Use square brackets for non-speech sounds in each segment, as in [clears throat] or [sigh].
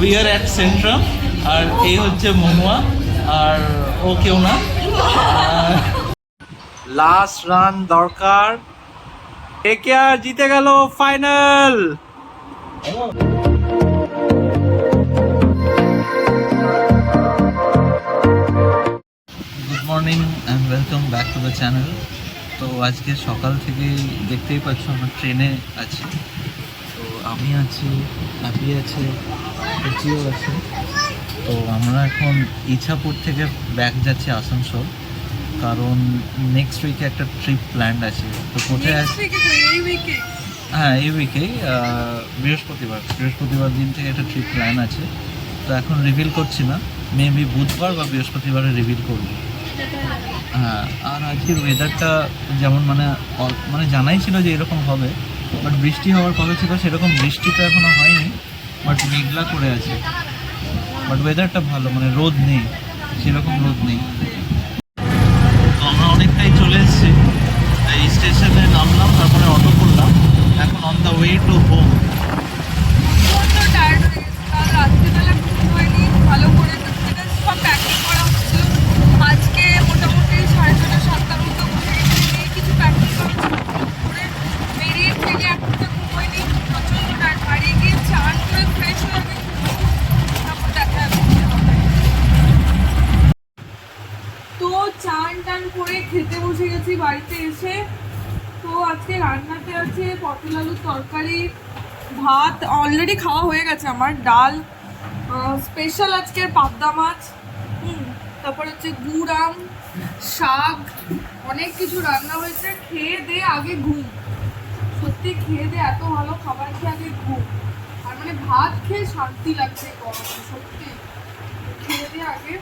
We are at Centrum আর এই হচ্ছে মহুয়া, আর ও কেউ না। লাস্ট রান দরকার। কে আর জিতে গেল final good morning and welcome back to the channel তো আজকে সকাল থেকে দেখতেই পাচ্ছ আমরা ট্রেনে আছি। তো আমি আছি আপি আছে রুচিও আছে। তো আমরা এখন ইছাপুর থেকে ব্যাক যাচ্ছি আসানসোল। কারণ নেক্সট উইকে একটা ট্রিপ প্ল্যান্ড আছে। তো কোথায় আছে হ্যাঁ এই উইকেই বৃহস্পতিবার। বৃহস্পতিবার দিন থেকে একটা ট্রিপ প্ল্যান আছে। তো এখন রিভিল করছি না। মেবি বুধবার বা বৃহস্পতিবারে রিভিল করব। হ্যাঁ আর আজকের ওয়েদারটা যেমন মানে মানে জানাই ছিল যে এরকম হবে বাট বৃষ্টি হওয়ার কথা ছিল সেরকম বৃষ্টি তো এখনও হয়নি। বাট মেঘলা করে আছে। বাট ওয়েদারটা ভালো মানে রোদ নেই সেরকম রোদ নেই তো আমরা অনেকটাই চলে এসেছি এই স্টেশনে নামলাম তারপরে অটো করলাম এখন on the way to home ভালো করে সব প্যাকিং করা হচ্ছিল আজকে মোটামুটি সাড়ে ছটা সাতটার মতো উঠে গেছি কিছু প্যাকিং করে বেরিয়ে থেকে একটা ঘুমোয়নি প্রচণ্ড টায়ার বাড়ি গিয়ে চান করে ফ্রেশ হয়ে আমি তারপর দেখা যাবে কি হবে। তো চান টান করে খেতে বসে গেছি বাড়িতে এসে। তো আজকে রান্নাতে আছে পটল আলুর তরকারি, ভাত অলরেডি খাওয়া হয়ে গেছে আমার, ডাল স্পেশাল আজকের পাবদা মাছ, হুম, তারপর হচ্ছে গুড় আম, শাক, অনেক কিছু রান্না হয়েছে, খেয়ে দিয়ে আগে ঘুম। সত্যি খেয়ে দিয়ে এত ভালো খাবার খেয়ে আগে ঘুম। আর মানে ভাত খেয়ে শান্তি লাগছে গরমে, সত্যি। খেয়ে দিয়ে আগে,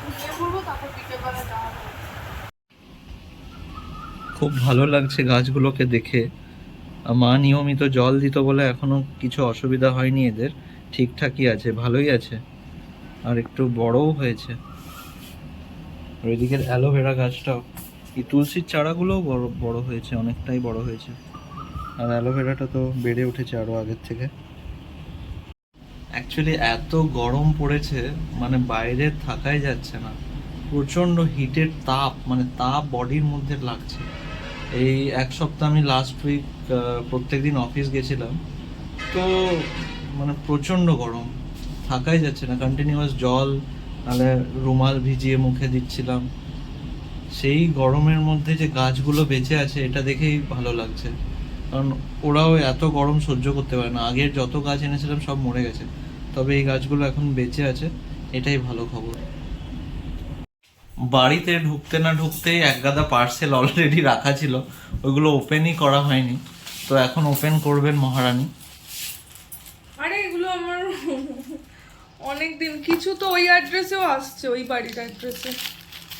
ঘুমিয়ে পড়ব, তারপর বিকেলবেলা যাওয়া হবে। খুব ভালো লাগছে গাছগুলোকে দেখে। মা নিয়মিত জল দিত বলে এখনও কিছু অসুবিধা হয়নি এদের। ঠিকঠাকই আছে, ভালোই আছে। আর একটু বড়ও হয়েছে। ওইদিকের অ্যালোভেরা গাছটাও। এই তুলসীর চারাগুলোও বড় বড় হয়েছে, অনেকটাই বড় হয়েছে। আর অ্যালোভেরাটা তো বেড়ে উঠেছে আরও আগের থেকে। অ্যাকচুয়ালি এত গরম পড়েছে মানে বাইরে থাকাই যাচ্ছে না। প্রচণ্ড হিটের তাপ মানে তাপ বডির মধ্যে লাগছে। এই এক সপ্তাহ আমি লাস্ট উইক প্রত্যেক দিন অফিস গেছিলাম। তো মানে প্রচণ্ড গরম, থাকাই যাচ্ছে না কন্টিনিউয়াস জল নাহলে রুমাল ভিজিয়ে মুখে দিচ্ছিলাম। সেই গরমের মধ্যে যে গাছগুলো বেঁচে আছে, এটা দেখেই ভালো লাগছে। কারণ ওরাও এত গরম সহ্য করতে পারে না। আগের যত গাছ এনেছিলাম, সব মরে গেছে। তবে এই গাছগুলো এখন বেঁচে আছে, এটাই ভালো খবর। বাড়িতে ঢুকতে না ঢুকতেই এক গাদা পার্সেল অলরেডি রাখা ছিল। ওইগুলো ওপেনই করা হয়নি। তো এখন ওপেন করবেন মহারানী। আরে এগুলো আমার অনেক দিন কিছু তো ওই অ্যাড্রেসেও আসছে ওই বাড়ির অ্যাড্রেসে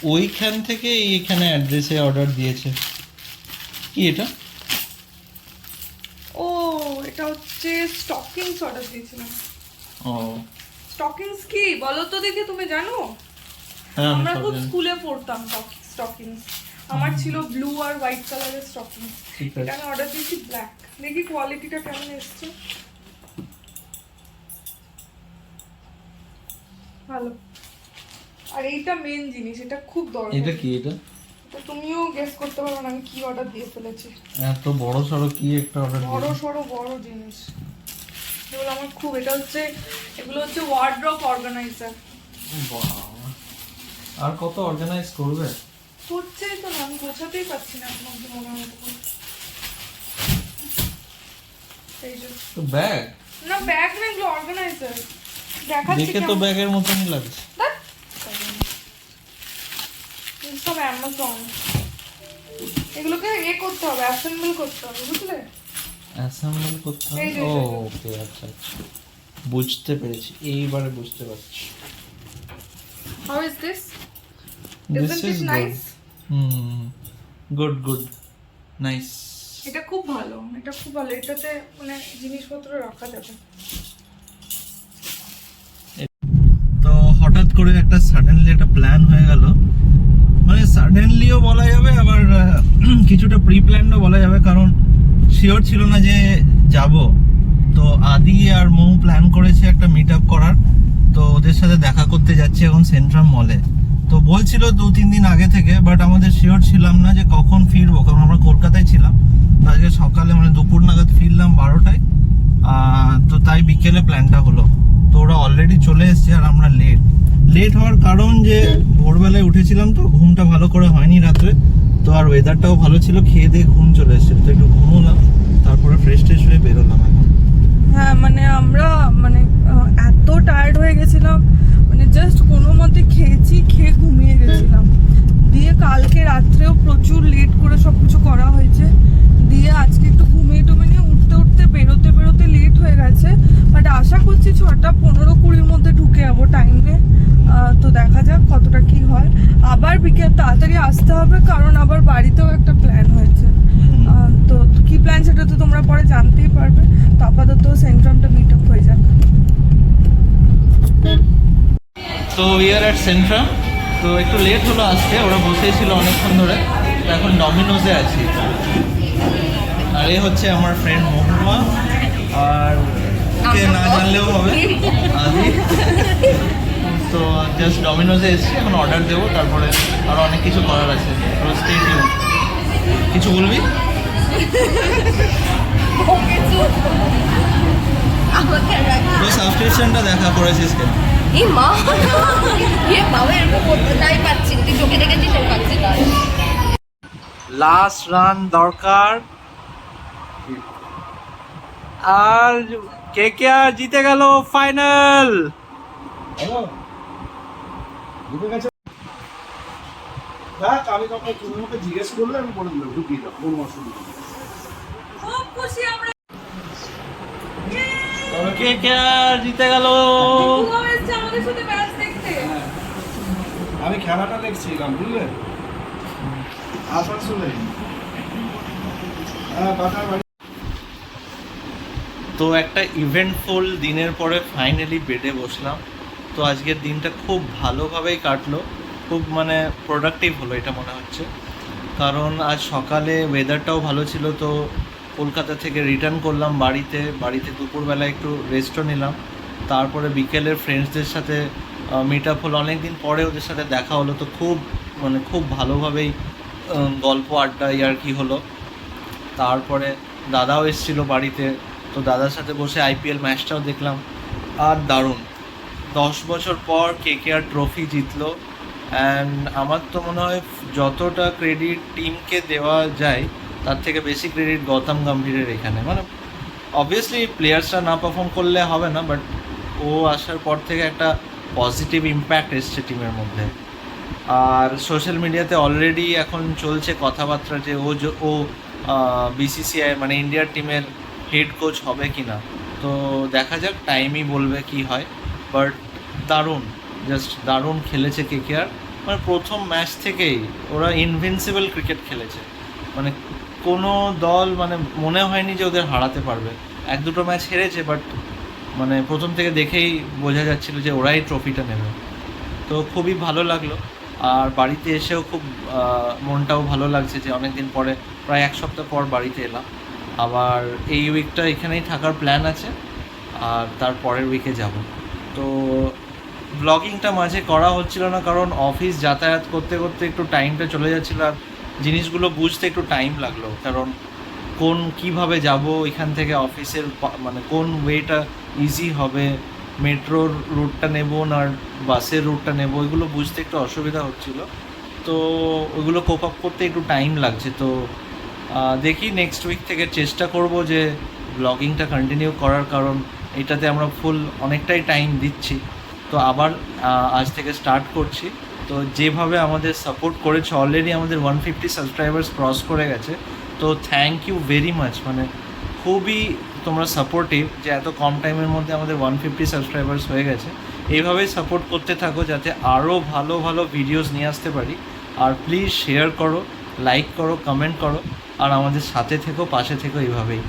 ওইখান থেকে এইখানে অ্যাড্রেসে অর্ডার দিয়েছে। কি এটা? ও এটা হচ্ছে স্টকিংস অর্ডার দিয়েছিলাম। ও। স্টকিংস কি? বলো তো দেখি তুমি জানো? আমরা খুব স্কুলে পড়তাম স্টকিংস আমার ছিল ব্লু আর হোয়াইট কালারের স্টকিংস এটা আমি অর্ডার দিয়েছি ব্ল্যাক দেখি কোয়ালিটিটা কেমন এসছে। ভালো। আর এইটা মেন জিনিস এটা খুব দরকার। এটা কি এটা? তো তুমিও গেস করতে পারো না আমি কি অর্ডার দিয়ে ফেলেছি। এত বড় সড়ো কি একটা অর্ডার বড় সড়ো বড় জিনিস। এগুলো আমার খুব এটা হচ্ছে এগুলো হচ্ছে ওয়ার্ড্রপ অর্গানাইজার বাবা। আর কত অর্গানাইজ করবে? হচ্ছেই তো না আমি গোছাতেই পারছি না এখন মনে মতো করে। তো ব্যাগ না ব্যাগ না এগুলো অর্গানাইজার দেখাচ্ছি দেখে তো ব্যাগের মতনই লাগছে। সব অ্যামাজন এগুলোকে এ করতে হবে অ্যাসেম্বল করতে হবে বুঝলে? অ্যাসেম্বল করতে হবে? ও ওকে আচ্ছা আচ্ছা। বুঝতে পেরেছি এইবারে বুঝতে পারছি। How is this is it good nice? Hmm good good nice এটা খুব ভালো এটা খুব ভালো। এটাতে মানে জিনিসপত্র রাখা যাবে। তো হঠাৎ করে একটা সাডেনলি একটা প্ল্যান হয়ে গেল। মানে সাডেনলিও বলা যাবে আবার [clears throat] কিছুটা প্রি প্ল্যানও বলা যাবে কারণ শিওর ছিল না যে যাব। তো আদি আর মৌ প্ল্যান করেছে একটা মিট আপ করার। তো ওদের সাথে দেখা করতে যাচ্ছি এখন সেন্ট্রাম মলে তো বলছিল দু, তিন দিন আগে থেকে বাট আমাদের শিওর ছিলাম না যে কখন ফিরবো, কারণ আমরা কলকাতায় ছিলাম। তো আজকে সকালে মানে দুপুর নাগাদ ফিরলাম বারোটায়। তো তাই বিকেলে প্ল্যানটা হলো। তো ওরা অলরেডি চলে এসছে আর আমরা লেট লেট হওয়ার কারণ যে ভোরবেলায় উঠেছিলাম তো, ঘুমটা ভালো করে হয়নি রাত্রে। তো আর ওয়েদারটাও ভালো ছিল, খেয়ে দিয়ে ঘুম চলে এসেছিল। তো একটু ঘুমোলাম, তারপরে ফ্রেশ ট্রেশ হয়ে বেরোলাম এখন হ্যাঁ মানে আমরা মানে আহ, এত টায়ার্ড হয়ে গেছিলাম মানে কোনো মতে খেয়েছি খেয়ে ঘুমিয়ে গেছিলাম। দিয়ে কালকে রাত্রেও প্রচুর লেট করে সব কিছু করা হয়েছে। দিয়ে আজকে একটু ঘুমিয়ে টুমিয়ে নিয়ে উঠতে উঠতে বেরোতে বেরোতে লেট হয়ে গেছে। বাট আশা করছি ছটা পনেরো কুড়ির মধ্যে ঢুকে যাব টাইমে তো দেখা যাক কতটা কি হয়। আবার বিকেল তাড়াতাড়ি আসতে হবে কারণ আবার বাড়িতেও একটা প্ল্যান হয়েছে। তো কি প্ল্যান সেটা তো তোমরা পরে জানতেই পারবে। তো আপাতত সেন্ট্রামটা মিট আপ হয়ে যাবে তো ইয়ার অ্যাট সেন্ট্রাম তো একটু লেট হলো আসতে ওরা বসেই ছিল অনেকক্ষণ ধরে। তো এখন ডমিনোজে আছি। আর এ হচ্ছে আমার ফ্রেন্ড মহুয়া। আর কে না জানলেও হবে আদি তো জাস্ট ডমিনোজে এসেছি এখন অর্ডার দেবো তারপরে আরও অনেক কিছু করার আছে। কিছু বলবি? সাবস্ক্রিপশনটা দেখা করেছিস কেন? এই মা এ বাবা এরকম করতে নাই পাচ্ছি তুই চোখে দেখেছিস আমি পাচ্ছি না। লাস্ট রান দরকার। আর কে কে আর জিতে গেল ফাইনাল আমি তখন তুমি আমাকে জিজ্ঞেস করলে আমি বলে দিলাম ঢুকিয়ে দাও কোনো অসুবিধা নেই। খুব খুশি আমরা। কে কে আর জিতে গেল? ম্যাচ দেখতে। আমি খেলাটা দেখছিলাম বুঝলে? আসানসোলে। হ্যাঁ তো একটা ইভেন্টফুল দিনের পরে ফাইনালি বেডে বসলাম। তো আজকের দিনটা খুব ভালোভাবেই কাটলো। খুব মানে প্রোডাক্টিভ হলো এটা মনে হচ্ছে। কারণ আজ সকালে ওয়েদারটাও ভালো ছিল তো কলকাতা থেকে রিটার্ন করলাম বাড়িতে। বাড়িতে দুপুরবেলা একটু রেস্টও নিলাম। তারপরে বিকেলের ফ্রেন্ডসদের সাথে মিট আপ হলো। অনেক দিন পরে ওদের সাথে দেখা হলো। তো খুব মানে খুব ভালোভাবেই গল্প আড্ডা ইয়ার কি হলো। তারপরে দাদাও এসেছিল বাড়িতে। তো দাদার সাথে বসে আইপিএল ম্যাচটাও দেখলাম। আর দারুণ। দশ বছর পর কে কে আর ট্রফি জিতলো। অ্যান্ড আমার তো মনে হয় যতটা ক্রেডিট টিমকে দেওয়া যায়, তার থেকে বেশি ক্রেডিট গৌতম গম্ভীরের এখানে। মানে অবভিয়াসলি প্লেয়ার্সরা না পারফর্ম করলে হবে না বাট ও আসার পর থেকে একটা পজিটিভ ইম্প্যাক্ট এসছে টিমের মধ্যে। আর সোশ্যাল মিডিয়াতে অলরেডি এখন চলছে কথাবার্তা যে ও ও বিসিসিআই মানে ইন্ডিয়ার টিমের হেড কোচ হবে কি না তো দেখা যাক টাইমই বলবে কি হয়। বাট দারুণ জাস্ট দারুণ খেলেছে কে কে আর মানে প্রথম ম্যাচ থেকেই ওরা ইনভিনসিবল ক্রিকেট খেলেছে। মানে কোনো দল মানে মনে হয়নি যে ওদের হারাতে পারবে। এক দুটো ম্যাচ হেরেছে বাট মানে প্রথম থেকে দেখেই বোঝা যাচ্ছিল যে ওরাই ট্রফিটা নেবে। তো খুবই ভালো লাগল। আর বাড়িতে এসেও খুব মনটাও ভালো লাগছে যে অনেক দিন পরে, প্রায় এক সপ্তাহ পর বাড়িতে এলাম। আবার এই উইকটা এখানেই থাকার প্ল্যান আছে, আর তার পরের উইকে যাব। তো ব্লগিংটা মাঝে করা হচ্ছিল না, কারণ অফিস যাতায়াত করতে করতে একটু টাইমটা চলে যাচ্ছিল, আর জিনিসগুলো বুঝতে একটু টাইম লাগল। কারণ কোন কীভাবে যাব এখান থেকে অফিসের মানে কোন ওয়েটা ইজি হবে? মেট্রোর রুটটা নেব না বাসের রুটটা নেব? এগুলো বুঝতে একটু অসুবিধা হচ্ছিল। তো ওইগুলো কোপ আপ করতে একটু টাইম লাগছে। তো দেখি নেক্সট উইক থেকে চেষ্টা করব যে ব্লগিংটা কন্টিনিউ করার কারণ এটাতে আমরা ফুল অনেকটাই টাইম দিচ্ছি। তো আবার আজ থেকে স্টার্ট করছি। তো যেভাবে আমাদের সাপোর্ট করেছে অলরেডি আমাদের ওয়ান ফিফটি সাবস্ক্রাইবার্স ক্রস করে গেছে। তো থ্যাংক ইউ ভেরি মাচ মানে খুবই তোমরা সাপোর্টিভ যে এত কম টাইমের মধ্যে আমাদের ওয়ান ফিফটি সাবস্ক্রাইবার্স হয়ে গেছে। এইভাবেই সাপোর্ট করতে থাকো যাতে আরও ভালো ভালো ভিডিওস নিয়ে আসতে পারি। আর প্লিজ শেয়ার করো লাইক করো কমেন্ট করো। আর আমাদের সাথে থেকো, পাশে থেকো এইভাবেই।